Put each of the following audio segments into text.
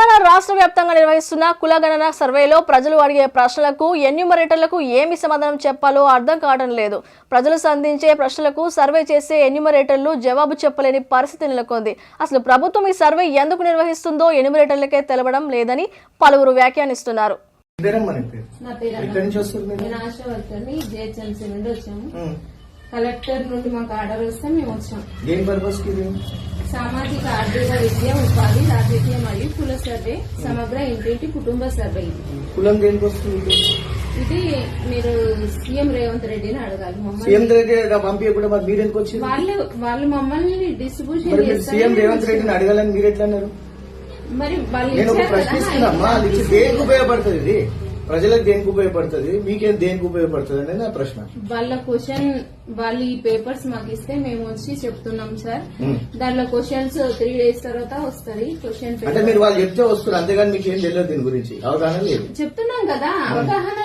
తెలంగాణ రాష్ట్ర వ్యాప్తంగా నిర్వహిస్తున్న కులగణన సర్వేలో ప్రజలు అడిగే ప్రశ్నలకు ఎన్యూమరేటర్లకు ఏమి సమాధానం చెప్పాలో అర్థం కావడం లేదు. ప్రజలు సంధించే ప్రశ్నలకు సర్వే చేసే ఎన్యూమరేటర్లు జవాబు చెప్పలేని పరిస్థితి నెలకొంది. అసలు ప్రభుత్వం ఈ సర్వే ఎందుకు నిర్వహిస్తుందో ఎన్యూమరేటర్లకే తెలవడం లేదని పలువురు వ్యాఖ్యానిస్తున్నారు. కలెక్టర్ నుండి మాకు ఆర్డర్ వస్తే మేము వచ్చాం. సామాజిక ఆర్థిక విద్య ఉపాధి రాజకీయ మరియు కుల సర్వే సమగ్ర ఇంటింటి కుటుంబ సర్వే ఇది. కులం దేనికి వస్తుంది ఇది? మీరు సీఎం రేవంత్ రెడ్డిని అడగాలి. సీఎం దగ్గర పంపి కూడా మరి మీరు ఎందుకు వచ్చింది? వాళ్ళు వాళ్ళు మమ్మల్ని డిస్ట్రిబ్యూషన్ సీఎం రేవంత్ రెడ్డిని అడగాలని మీరు ఎట్లా అన్నారు మరి వాళ్ళు ఇచ్చారు కదా, ఉపయోగపడుతుంది ఇది? ప్రజలకు దేనికి ఉపయోగపడుతుంది? మీకేం దేనికి ఉపయోగపడుతుంది అనేది నా ప్రశ్న. వాళ్ళ క్వశ్చన్ వాళ్ళు ఈ పేపర్స్ మాకు ఇస్తే మేము వచ్చి చెప్తున్నాం సార్. దాంట్లో క్వశ్చన్స్ త్రీ డేస్ తర్వాత వస్తుంది క్వశ్చన్ అంటే మీరు వాళ్ళు చెప్తే వస్తారు అంతేగాని మీకు ఏం తెలియదు దీని గురించి. అవగాహన లేదు. చెప్తున్నాం కదా అవగాహన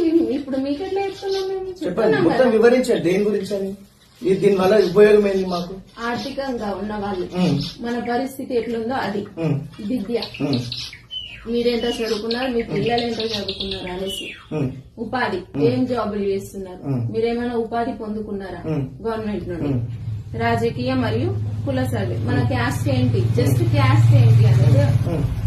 మేము ఇప్పుడు మీకెట్లా చెప్తున్నాం మేము? చెప్పండి చెప్తున్నాం మొత్తం కదా వివరించండి దేని గురించి అని. దీని వల్ల ఉపయోగం ఏంది మాకు? ఆర్థికంగా ఉన్న వాళ్ళు. మన పరిస్థితి ఎట్లుందో అది. విద్య. మీరెంత చదువుకున్నారు? మీ పిల్లలు ఎంత చదువుకున్నారు అనేసి. ఉపాధి. ఏం జాబులు చేస్తున్నారు. మీరేమైనా ఉపాధి పొందుకున్నారా. గవర్నమెంట్ నుండి. రాజకీయ మరియు కుల సర్వే. మన క్యాస్ట్ ఏంటి? జస్ట్ క్యాస్ట్ ఏంటి అనేది.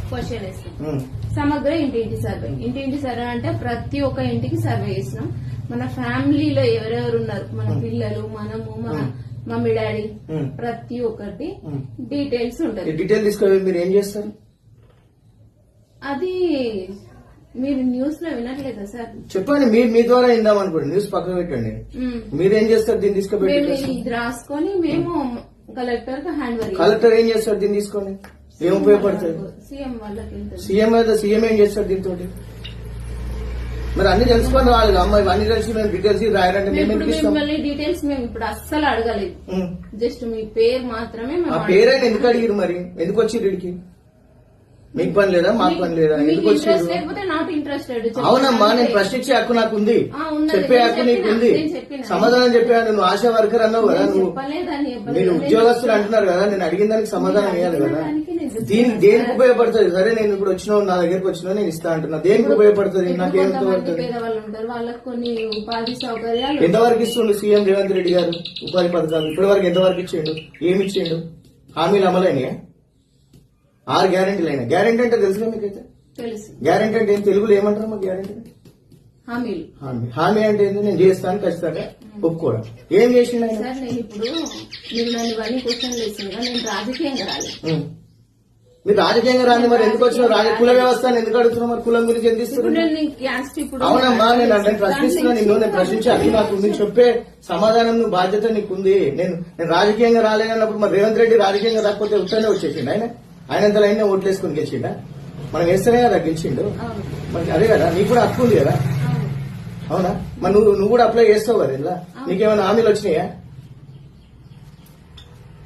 క్వశ్చన్ వేస్తాం. సమగ్ర ఇంటింటి సర్వే. ఇంటింటి సర్వే అంటే ప్రతి ఒక్క ఇంటికి సర్వే చేసినాం మన ఫ్యామిలీలో ఎవరెవరు ఉన్నారు? మన పిల్లలు మనము మన మమ్మీ డాడీ. ప్రతి ఒక్కటి. డీటెయిల్స్ ఈ ఉంటది డీటెయిల్ తీసుకొని మీరు ఏం చేస్తారు? అది మీరు న్యూస్లో వినట్లేదా సార్? చెప్పండి మీరు మీ ద్వారా ఇందాం అనుకోండి. న్యూస్ పక్కన పెట్టండి. మీరేం చేస్తారు? దీన్ని తీసుకుపెట్టి ఇది రాసుకొని మేము కలెక్టర్కి హ్యాండ్ కలెక్టర్ ఏం చేస్తారు దీన్ని తీసుకొని? ఏం ఉపయోగపడుతుంది సీఎం వాళ్ళకి వెళ్తుంది సీఎం అయితే సీఎం ఏం చేస్తారు దీంతో మరి అన్ని తెలుసుకొని రావాలి అమ్మ ఇవన్నీ తెలిసి. మేము డీటెయిల్స్ రాయాలంటే మిమ్మల్ని డీటెయిల్స్ మేము ఇప్పుడు అస్సలు అడగలేదు. జస్ట్ మీ పేరు మాత్రమే ఆ. పేరైనా ఎందుకు అడిగిరు మరి? ఎందుకు వచ్చి ఇడికి మీకు పని లేదా? మాకు పని లేదా? ఎందుకు వచ్చి అవునమ్మా నేను ప్రశ్నించే హక్కు నాకు ఉంది. చెప్పే హక్కు నీకు ఉంది. సమాధానం చెప్పాను నువ్వు ఆశా వర్కర్ అన్నావు కదా నువ్వు నేను ఉద్యోగస్తులు. అంటున్నారు కదా నేను అడిగిన దానికి సమాధానం ఇవ్వాలి కదా. చెప్తున్నా. దీనికి ఉపయోగపడుతుంది? సరే నేను ఇప్పుడు వచ్చిన నా దగ్గరికి వచ్చినా నేను ఇస్తా అంటున్నా. దేనికి ఉపయోగపడుతుంది? నాకు ఏం ఉపయోగపడుతుంది? ఎంతవరకు ఇస్తుండు సీఎం రేవంత్ రెడ్డి గారు? ఉపాధి పథకాలు. ఇప్పటి వరకు ఎంతవరకు ఇచ్చిండు? ఏమి ఇచ్చిండు? హామీలు అమలైనయా? ఆరు గ్యారెంటీలు అయినా గ్యారెంటీ అంటే తెలుసుగా మీకైతే? తెలుసు. గ్యారెంటీ అంటే ఏం తెలుగులో ఏమంటారు మా గ్యారెంటీ? హామీలు. హామీ. హామీ అంటే ఏంది? నేను చేస్తాను ఖచ్చితంగా ఒప్పుకోవడం. ఏం చేసిండు ఆయన? సార్ నేను ఇప్పుడు మీరు నన్ను ఇవన్నీ క్వశ్చన్లు వేసిందా నేను రాజకీయంగా రాలేదు. మీరు రాజకీయంగా రాని మరి. ఎందుకు వచ్చిన రాజ కుల వ్యవస్థ ఎందుకు అడుగుతున్నారు మరి? కులం గురించి ఎందుకు ఇస్తున్నారు నేను అవునమ్మా నేను నేను ప్రశ్నిస్తున్నా నిన్ను నేను ప్రశ్నించే అది నాకు నువ్వు చెప్పే సమాధానం నువ్వు బాధ్యత నీకుంది. నేను నేను రాజకీయంగా రాలేనప్పుడు మరి రేవంత్ రెడ్డి రాజకీయంగా రాకపోతే ఉత్తరనే వచ్చేసిండు ఆయన ఆయన ఎంత లైన్ ఓట్లేసుకుని గెలిచిండా? మనం వేస్తేనే కదా గెలిచిండు. మరి అదే కదా నీకు కూడా హక్కు ఉంది కదా? అవును. అవునా? మరి నువ్వు నువ్వు కూడా అప్లై చేస్తావు కదా ఇలా నీకేమైనా హామీలు వచ్చినాయా?